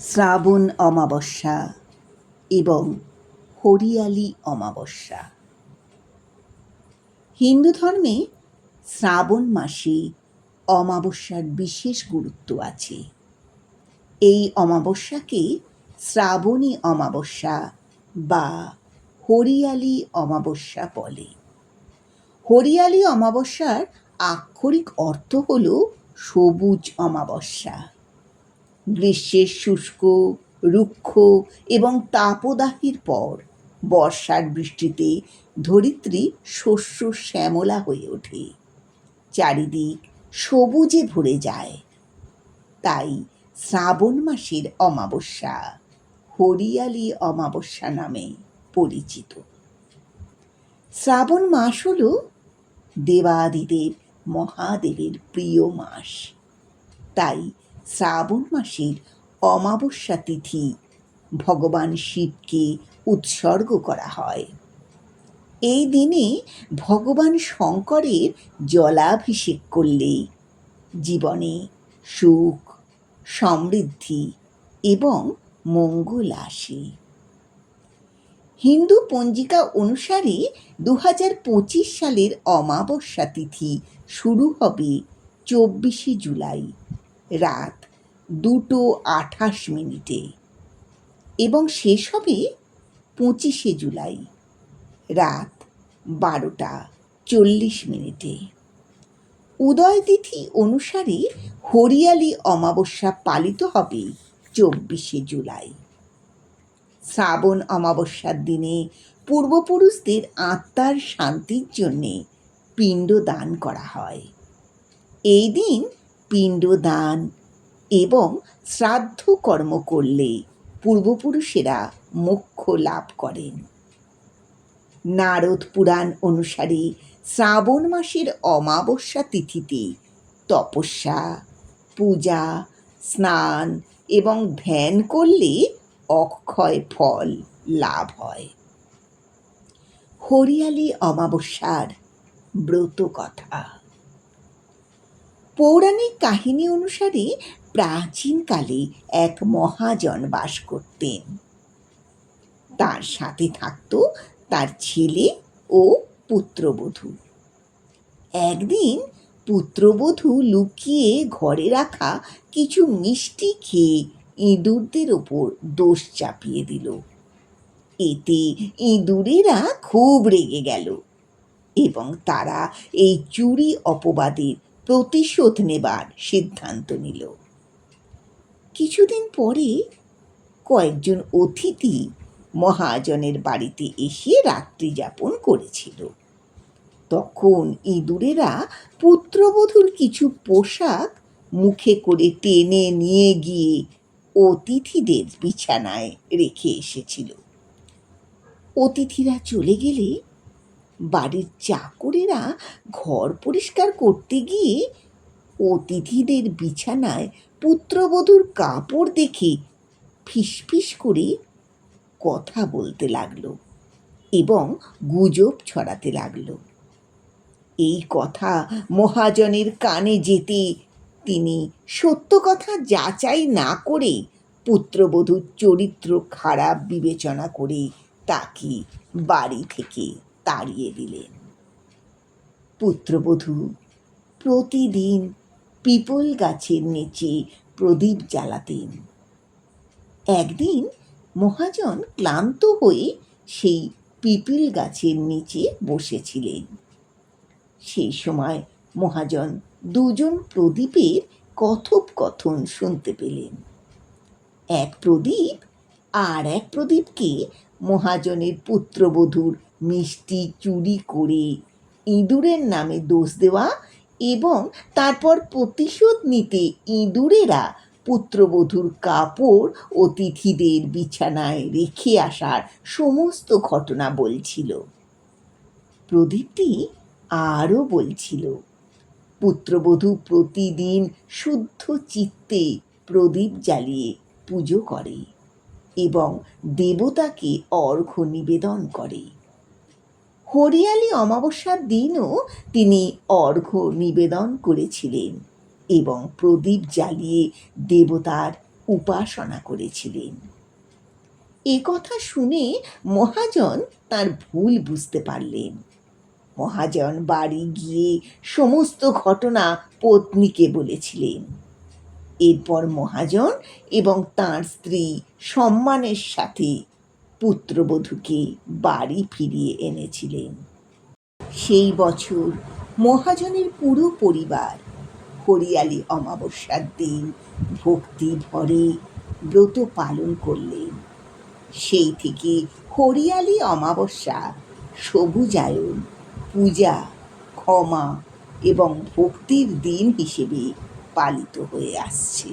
শ্রাবণ অমাবস্যা এবং হরিয়ালি অমাবস্যা। হিন্দু ধর্মে শ্রাবণ মাসে অমাবস্যার বিশেষ গুরুত্ব আছে। এই অমাবস্যাকে শ্রাবণী অমাবস্যা বা হরিয়ালি অমাবস্যা বলে। হরিয়ালি অমাবস্যার আক্ষরিক অর্থ হল সবুজ অমাবস্যা। গ্রীষ্মের শুষ্ক, রুক্ষ এবং তাপদাহের পর বর্ষার বৃষ্টিতে ধরিত্রী শস্য শ্যামলা হয়ে ওঠে। চারিদিক সবুজে ভরে যায়। তাই শ্রাবণ মাসের অমাবস্যা হরিয়ালি অমাবস্যা নামে পরিচিত। শ্রাবণ মাস হল দেবাদিদেব মহাদেবের প্রিয় মাস। তাই শ্রাবণ মাসের অমাবস্যা তিথি ভগবান শিবকে উৎসর্গ করা হয়। এই দিনে ভগবান শঙ্করের জলাভিষেক করলে জীবনে সুখ, সমৃদ্ধি এবং মঙ্গল আসে। হিন্দু পঞ্জিকা অনুসারে দু হাজার পঁচিশ সালের অমাবস্যা তিথি শুরু হবে চব্বিশে জুলাই। রাত দুটো আঠাশ মিনিটে। এবং শেষ হবে পঁচিশে জুলাই, রাত বারোটা চল্লিশ মিনিটে। উদয় তিথি অনুসারে হরিয়ালি অমাবস্যা পালিত হবে চব্বিশে জুলাই। শ্রাবণ অমাবস্যার দিনে পূর্বপুরুষদের আত্মার শান্তির জন্যে পিণ্ড দান করা হয়। এই দিন পিণ্ড দান এবং শ্রাদ্ধ কর্ম করলে পূর্বপুরুষেরা মোক্ষ লাভ করেন। নারদ পুরাণ অনুসারে শ্রাবণ মাসের অমাবস্যা তিথিতে তপস্যা, পূজা, স্নান এবং ধ্যান করলে অক্ষয় ফল লাভ হয়। হরিয়ালি অমাবস্যার ব্রত কথা পৌরাণিক কাহিনী অনুসারে প্রাচীনকালে এক মহাজন বাস করতেন। তার সাথে থাকত তার ছেলে ও পুত্রবধূ। একদিন পুত্রবধূ লুকিয়ে ঘরে রাখা কিছু মিষ্টি খেয়ে ইঁদুরদের ওপর দোষ চাপিয়ে দিল। এতে ইঁদুরেরা খুব রেগে গেল এবং তারা এই চুরি অপবাদের প্রতিশোধ নেবার সিদ্ধান্ত নিল। কিছুদিন পরে কয়েকজন অতিথি মহাজনের বাড়িতে এসে রাত্রি যাপন করেছিল। তখন ইঁদুরেরা পুত্রবধূর কিছু পোশাক মুখে করে টেনে নিয়ে গিয়ে অতিথিদের বিছানায় রেখে এসেছিল। অতিথিরা চলে গেলে বাড়ির চাকরেরা ঘর পরিষ্কার করতে গিয়ে অতিথিদের বিছানায় পুত্রবধূর কাপড় দেখে ফিসফিস করে কথা বলতে লাগল এবং গুজব ছড়াতে লাগল। এই কথা মহাজনের কানে যেতে তিনি সত্য কথা যাচাই না করে পুত্রবধূর চরিত্র খারাপ বিবেচনা করে তাকে বাড়ি থেকে তাড়িয়ে দিলেন। পুত্রবধূ প্রতিদিন পিপল গাছের নিচে প্রদীপ জ্বালাতেন। একদিন মহাজন ক্লান্ত হয়ে সেই পিপিল গাছের নিচে বসেছিলেন। সেই সময় মহাজন দুজন প্রদীপের কথোপকথন শুনতে পেলেন। এক প্রদীপ আর এক প্রদীপকে মহাজনের পুত্রবধূর মিষ্টি চুরি করে ইঁদুরের নামে দোষ দেওয়া এবং তারপর প্রতিশোধ নিতে ইঁদুরেরা পুত্রবধূর কাপড় অতিথিদের বিছানায় রেখে আসার সমস্ত ঘটনা বলছিল। প্রদীপটি আরও বলছিল, পুত্রবধূ প্রতিদিন শুদ্ধ চিত্তে প্রদীপ জ্বালিয়ে পুজো করে এবং দেবতাকে অর্ঘ্য নিবেদন করে। হরিয়ালি অমাবস্যার দিনও তিনি অর্ঘ্য নিবেদন করেছিলেন এবং প্রদীপ জ্বালিয়ে দেবতার উপাসনা করেছিলেন। এ কথা শুনে মহাজন তার ভুল বুঝতে পারলেন। মহাজন বাড়ি গিয়ে সমস্ত ঘটনা পত্নীকে বলেছিলেন। এরপর মহাজন এবং তার স্ত্রী সম্মানের সাথে পুত্রবধূকে বাড়ি ফিরিয়ে এনেছিলেন। সেই বছর মহাজনের পুরো পরিবার হরিয়ালি অমাবস্যার দিন ভক্তি ভরে ব্রত পালন করলেন। সেই থেকে হরিয়ালি অমাবস্যা, সবুজায়ন, পূজা, ক্ষমা এবং ভক্তির দিন হিসেবে পালিত হয়ে আসছে।